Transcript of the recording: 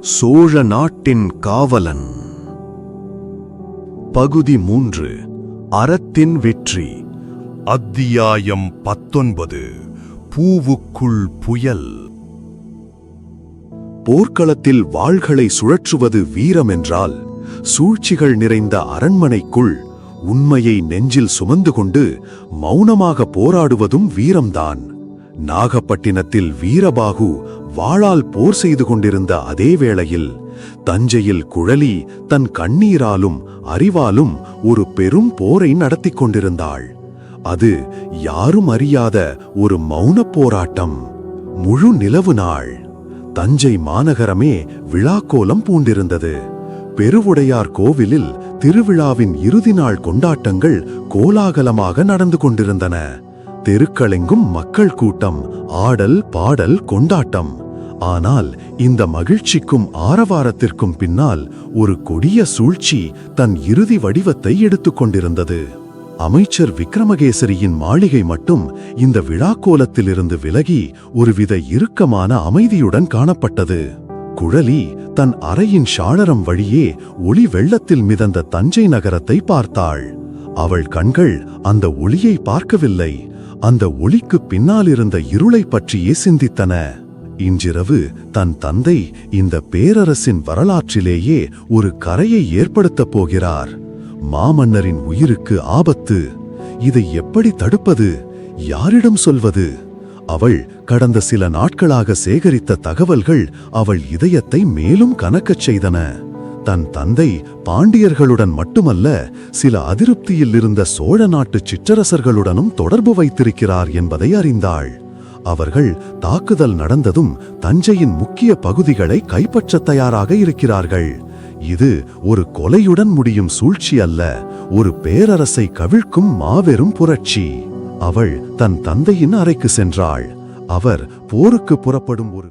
சோழ நாட்டின் காவலன். பகுதி மூன்று அறத்தின் வெற்றி. அத்தியாயம் பத்தொன்பது பூவுக்குள் புயல். போர்க்களத்தில் வாள்களை சுழற்றுவது வீரம் என்றால் சூழ்ச்சிகள் நிறைந்த அரண்மனைக்குள் உண்மையை நெஞ்சில் சுமந்து கொண்டு மௌனமாக போராடுவதும் வீரம்தான். நாகப்பட்டினத்தில் வீரபாகு வாளால் போர் செய்து கொண்டிருந்த அதே வேளையில் தஞ்சையில் குழலி தன் கண்ணீராலும் அறிவாலும் ஒரு பெரும் போரை நடத்திக் கொண்டிருந்தாள். அது யாரும் அறியாத ஒரு மௌனப் போராட்டம். முழு நிலவு நாள் தஞ்சை மாநகரமே விழாக்கோலம் பூண்டிருந்தது. பெருவுடையார் கோவிலில் திருவிழாவின் இறுதி நாள் கொண்டாட்டங்கள் கோலாகலமாக நடந்து கொண்டிருந்தன. தெருக்களெங்கும் மக்கள் கூட்டம் ஆடல் பாடல் கொண்டாட்டம். ஆனால் இந்த மகிழ்ச்சிக்கும் ஆரவாரத்திற்கும் பின்னால் ஒரு கொடிய சூழ்ச்சி தன் இறுதி வடிவத்தை எடுத்துக் கொண்டிருந்தது அமைச்சர் விக்ரமகேசரியின் மாளிகை மட்டும் இந்த விழாக்கோலத்திலிருந்து விலகி ஒருவித இறுக்கமான அமைதியுடன் காணப்பட்டது. குழலி தன் அறையின் ஷாளரம் வழியே ஒளி வெள்ளத்தில் மிதந்த தஞ்சை நகரத்தை பார்த்தாள். அவள் கண்கள் அந்த ஒளியை பார்க்கவில்லை. அந்த ஒளிக்கு பின்னால் இருந்த இருளை பற்றியே சிந்தித்தன. இன்றிரவு தன் தந்தை இந்த பேரரசின் வரலாற்றிலேயே ஒரு கரையை ஏற்படுத்தப் போகிறார். மாமன்னரின் உயிருக்கு ஆபத்து. இதை எப்படி தடுப்பது? யாரிடம் சொல்வது? அவள் கடந்த சில நாட்களாக சேகரித்த தகவல்கள் அவள் இதயத்தை மேலும் கனக்கச் செய்தன. தன் தந்தை பாண்டியர்களுடன் மட்டுமல்ல சில அதிருப்தியில் இருந்த சோழ நாட்டு சிற்றரசர்களுடனும் தொடர்பு வைத்திருக்கிறார் என்பதை அறிந்தாள். அவர்கள் தாக்குதல் நடந்ததும் தஞ்சையின் முக்கிய பகுதிகளை கைப்பற்ற தயாராக இருக்கிறார்கள். இது ஒரு கொலையுடன் முடியும் சூழ்ச்சி அல்ல ஒரு பேரரசை கவிழ்க்கும் மாபெரும் புரட்சி. அவள் தன் தந்தையின் அறைக்கு சென்றாள். அவர் போருக்கு புறப்படும் ஒரு